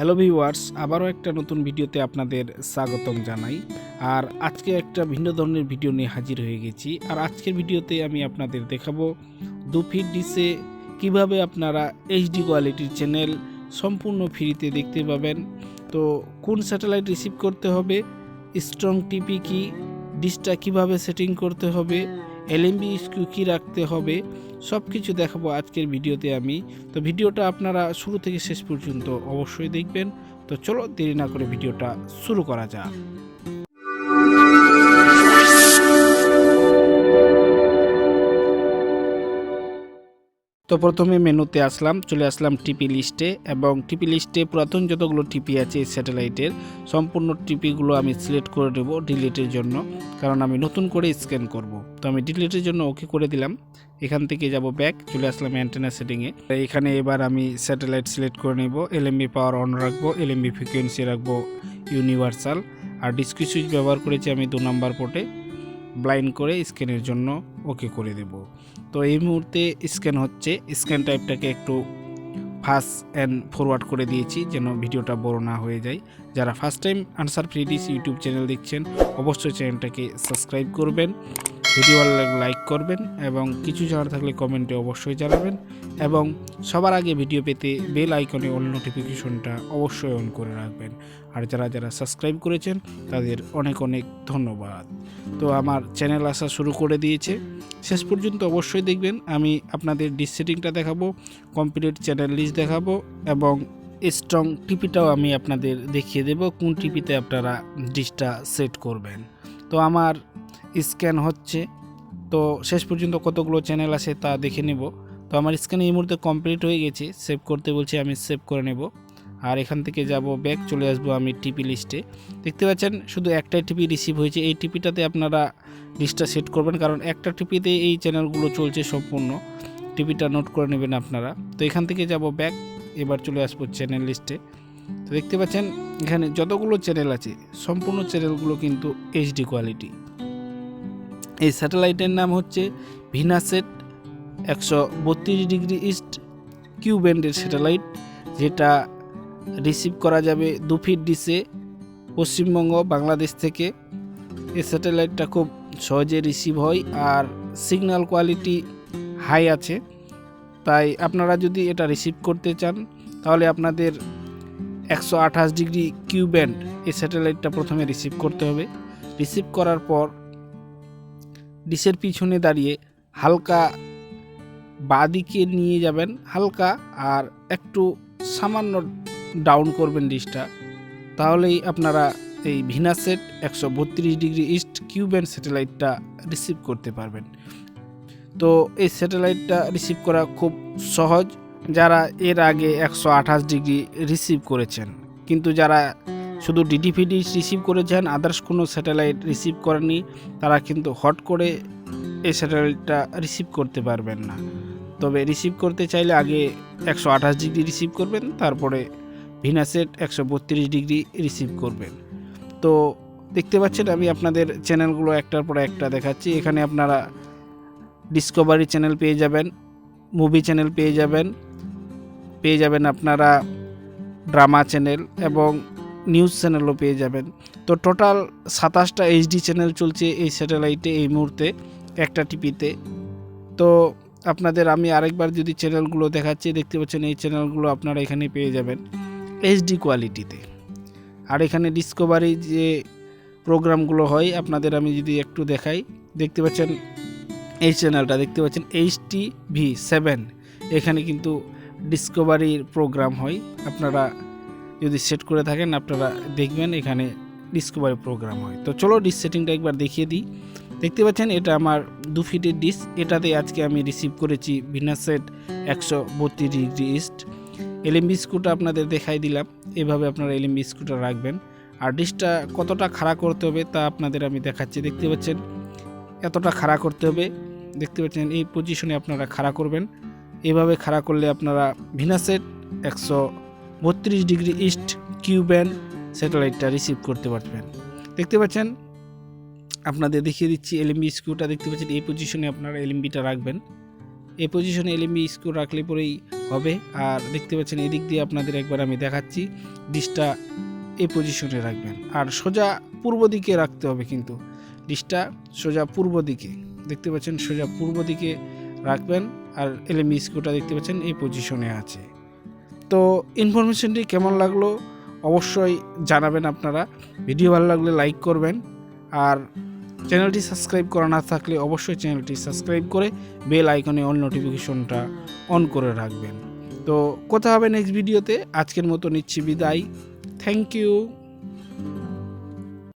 Hello viewers, আবারও একটা নতুন ভিডিওতে আপনাদের স্বাগতম জানাই। আর আজকে একটা ভিন্ন ধরনের ভিডিও নিয়ে হাজির হয়ে গেছি। আর আজকের ভিডিওতে আমি আপনাদের দেখাবো দু ফিট ডিসে কীভাবে আপনারা এইচডি কোয়ালিটির চ্যানেল সম্পূর্ণ ফ্রিতে দেখতে পাবেন। তো কোন স্যাটেলাইট রিসিভ করতে হবে, স্ট্রং টিপি কি, ডিসটা কীভাবে সেটিং করতে হবে এলএমবি স্কিউ কী রাখতে হবে, সব কিছু দেখাবো আজকের ভিডিওতে আমি। তো ভিডিওটা আপনারা শুরু থেকে শেষ পর্যন্ত অবশ্যই দেখবেন। তো চলো দেরি না করে ভিডিওটা শুরু করা যাক। তো প্রথমে মেনুতে আসলাম, চলে আসলাম টিপি লিস্টে এবং টিপি লিস্টে পুরাতন যতগুলো টিপি আছে স্যাটেলাইটের, সম্পূর্ণ টিপিগুলো আমি সিলেক্ট করে দেবো ডিলিটের জন্য, কারণ আমি নতুন করে স্ক্যান করব। তো আমি ডিলিটের জন্য ওকে করে দিলাম, এখান থেকে যাব ব্যাক, চলে আসলাম অ্যান্টেনা সেটিংয়ে। এখানে এবার আমি স্যাটেলাইট সিলেক্ট করে নেব, এলএমবি পাওয়ার অন রাখব, এলএমবি ফ্রিকোয়েন্সি রাখব ইউনিভার্সাল, আর ডিসকি সুইচ ব্যবহার করেছি আমি দু নাম্বার পোর্টে। ব্লাইন্ড করে স্ক্যানের জন্য ওকে করে দেব। তো এই মুহূর্তে স্ক্যান হচ্ছে। স্ক্যান টাইপটাকে একটু ফাস্ট অ্যান্ড ফরওয়ার্ড করে দিয়েছি যেন ভিডিওটা বড় না হয়ে যায়। যারা first time answer free dish YouTube channel দেখছেন, অবশ্যই চ্যানেলটাকে সাবস্ক্রাইব করবেন। ভিডিও ভালো লাগলে লাইক করবেন এবং কিছু জানার থাকলে কমেন্টে অবশ্যই জানাবেন এবং সবার আগে ভিডিও পেতে বেল আইকনে অল নোটিফিকেশনটা অবশ্যই অন করে রাখবেন। আর যারা যারা সাবস্ক্রাইব করেছেন, তাদের অনেক অনেক ধন্যবাদ। তো আমার চ্যানেল আসা শুরু করে দিয়েছে। শেষ পর্যন্ত অবশ্যই দেখবেন, আমি আপনাদের ডিস সেটিংটা দেখাবো কমপ্লিট চ্যানেল লিস্ট দেখাবো এবং স্ট্রং টিপিটাও আমি আপনাদের দেখিয়ে দেব, কোন টিপিতে আপনারা ডিসটা সেট করবেন। তো আমার স্ক্যান হচ্ছে। তো শেষ পর্যন্ত কতগুলো চ্যানেল আছে তা দেখে নেব। তো আমার স্ক্যান এই মুহূর্তে কমপ্লিট হয়ে গেছে। সেভ করতে বলছি আমি সেভ করে নেব। আর এখান থেকে যাব, ব্যাক চলে আসব আমি টিপি লিস্টে। দেখতে পাচ্ছেন, শুধু একটাই টিপি রিসিভ হয়েছে। এই টিপিটাতে আপনারা লিস্টটা সেট করবেন, কারণ একটা টিপিতে এই চ্যানেলগুলো চলছে সম্পূর্ণ। টিপিটা নোট করে নেবেন আপনারা। তো এখান থেকে যাব ব্যাক, এবার চলে আসব চ্যানেল লিস্টে। তো দেখতে পাচ্ছেন, এখানে যতগুলো চ্যানেল আছে, সম্পূর্ণ চ্যানেলগুলো কিন্তু এইচডি কোয়ালিটি। এই স্যাটেলাইটের নাম হচ্ছে ভিনাসেট একশো বত্রিশ ডিগ্রি ইস্ট কিউ ব্যান্ডের স্যাটেলাইট, যেটা রিসিভ করা যাবে দু ফিট ডিসে পশ্চিমবঙ্গ, বাংলাদেশ থেকে। এই স্যাটেলাইটটা খুব সহজে রিসিভ হয় আর সিগন্যাল কোয়ালিটি হাই আছে। তাই আপনারা যদি এটা রিসিভ করতে চান, তাহলে আপনাদের একশো আঠাশ ডিগ্রি কিউ ব্যান্ড এই স্যাটেলাইটটা প্রথমে রিসিভ করতে হবে। রিসিভ করার পর ডিশের পিছনে দাঁড়িয়ে হালকা বাদিকে নিয়ে যাবেন হালকা আর একটু সামান্য ডাউন করবেন ডিশটা। তাহলেই আপনারা এই ভিনা সেট একশো বত্রিশ ডিগ্রি ইস্ট কিউবেন স্যাটেলাইটটা রিসিভ করতে পারবেন। তো এই স্যাটেলাইটটা রিসিভ করা খুব সহজ। যারা এর আগে একশো আঠাশ ডিগ্রি রিসিভ করেছেন, কিন্তু যারা শুধু ডিডিফিডি রিসিভ করেছেন আদার্স কোনো স্যাটেলাইট রিসিভ করেনি তারা কিন্তু হট করে এই স্যাটেলাইটটা রিসিভ করতে পারবেন না। তবে রিসিভ করতে চাইলে আগে একশো আঠাশ ডিগ্রি রিসিভ করবেন, তারপরে ভিনাসেট একশো বত্রিশ ডিগ্রি রিসিভ করবেন। তো দেখতে পাচ্ছেন, আমি আপনাদের চ্যানেলগুলো একটার পর একটা দেখাচ্ছি। এখানে আপনারা ডিসকভারি চ্যানেল পেয়ে যাবেন মুভি চ্যানেল পেয়ে যাবেন পেয়ে যাবেন আপনারা ড্রামা চ্যানেল এবং নিউজ চ্যানেলও পেয়ে যাবেন। তো টোটাল সাতাশটা এইচডি চ্যানেল চলছে এই স্যাটেলাইটে এই মুহূর্তে, একটা টিপিতে তো আপনাদের আমি আরেকবার যদি চ্যানেলগুলো দেখাচ্ছি, দেখতে পাচ্ছেন এই চ্যানেলগুলো আপনারা এখানে পেয়ে যাবেন এইচডি কোয়ালিটিতে। আর এখানে ডিসকভারি যে প্রোগ্রামগুলো হয়, আপনাদের আমি যদি একটু দেখাই, দেখতে পাচ্ছেন এই চ্যানেলটা, দেখতে পাচ্ছেন এইচ টি ভি সেভেন। এখানে কিন্তু ডিসকভারির প্রোগ্রাম হয়, আপনারা যদি সেট করে থাকেন, আপনারা দেখবেন এখানে ডিসকভারি প্রোগ্রাম হয়। তো চলো ডিস সেটিংটা একবার দেখিয়ে দিই। দেখতে পাচ্ছেন, এটা আমার দু ফিটের ডিস এটাতে আজকে আমি রিসিভ করেছি ভিনাসেট একশো বত্রিশ ডিগ্রি ইস্ট এলএমবি স্কুটা আপনাদের দেখাই দিলাম। এভাবে আপনারা এলএমবি স্কুটা রাখবেন। আর ডিসটা কতটা খাড়া করতে হবে তা আপনাদের আমি দেখাচ্ছি। দেখতে পাচ্ছেন, এতটা খাড়া করতে হবে। দেখতে পাচ্ছেন, এই পজিশনে আপনারা খাড়া করবেন। এভাবে খাড়া করলে আপনারা ভিনাসেট একশো বত্রিশ ডিগ্রি ইস্ট কিউব্যান স্যাটেলাইটটা রিসিভ করতে পারবেন। দেখতে পাচ্ছেন? আপনাদের দেখিয়ে দিচ্ছি এলএমবি স্ক্রুটা। দেখতে পাচ্ছেন, এই পজিশনে আপনারা এলএমবিটা রাখবেন। এই পজিশনে এলএমবি স্ক্রু রাখলে পরেই হবে। আর দেখতে পাচ্ছেন, এদিক দিয়ে আপনাদের একবার আমি দেখাচ্ছি ডিশটা এই পজিশনে রাখবেন। আর সোজা পূর্ব দিকে রাখতে হবে কিন্তু ডিশটা সোজা পূর্ব দিকে। দেখতে পাচ্ছেন, সোজা পূর্ব দিকে রাখবেন। আর এলএমই স্ক্রুটা দেখতে পাচ্ছেন, এই পজিশনে আছে। তো ইনফরমেশনটি কেমন লাগল অবশ্যই জানাবেন আপনারা। ভিডিও ভালো লাগলে লাইক করবেন। আর চ্যানেলটি সাবস্ক্রাইব করা না থাকলে অবশ্যই চ্যানেলটি সাবস্ক্রাইব করে বেল আইকনে অন নোটিফিকেশনটা অন করে রাখবেন। তো, কথা হবে নেক্সট ভিডিওতে আজকের মতো নিচ্ছি বিদায়। Thank you